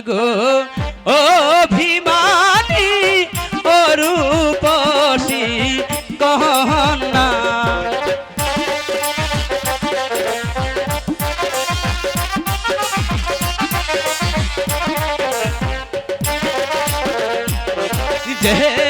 গো অভিমানী অরূপী কহনা যে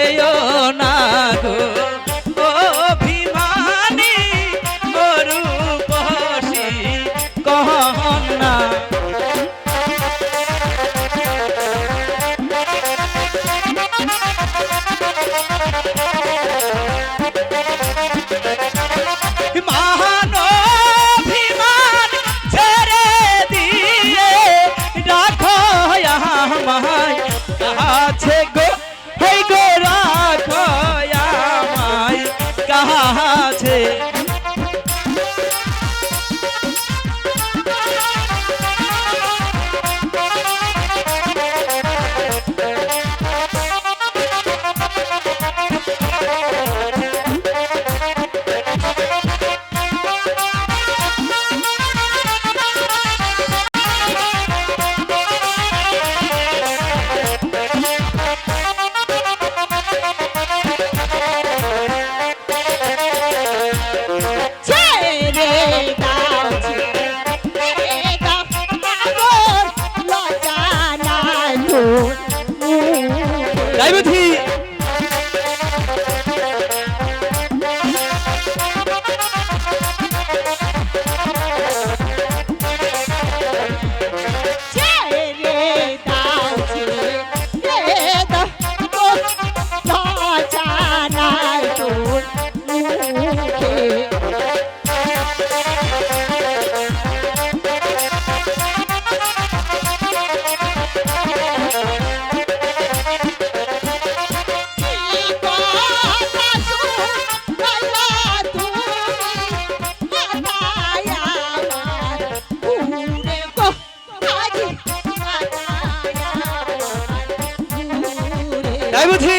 来不听。তাই বুঝি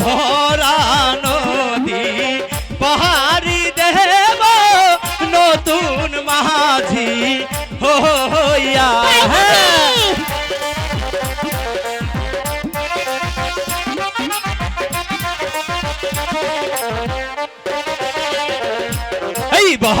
ভরা নদী পাহাড়ি দেব নতুন মাঝি হইয়া হ্যাঁ। এই বহ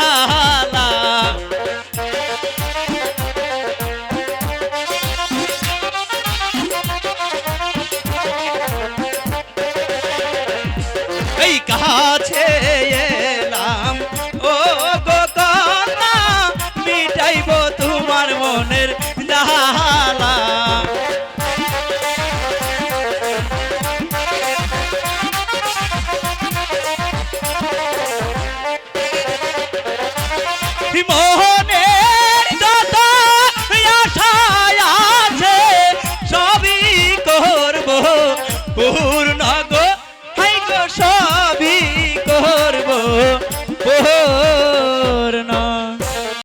ha ha ha জীবনে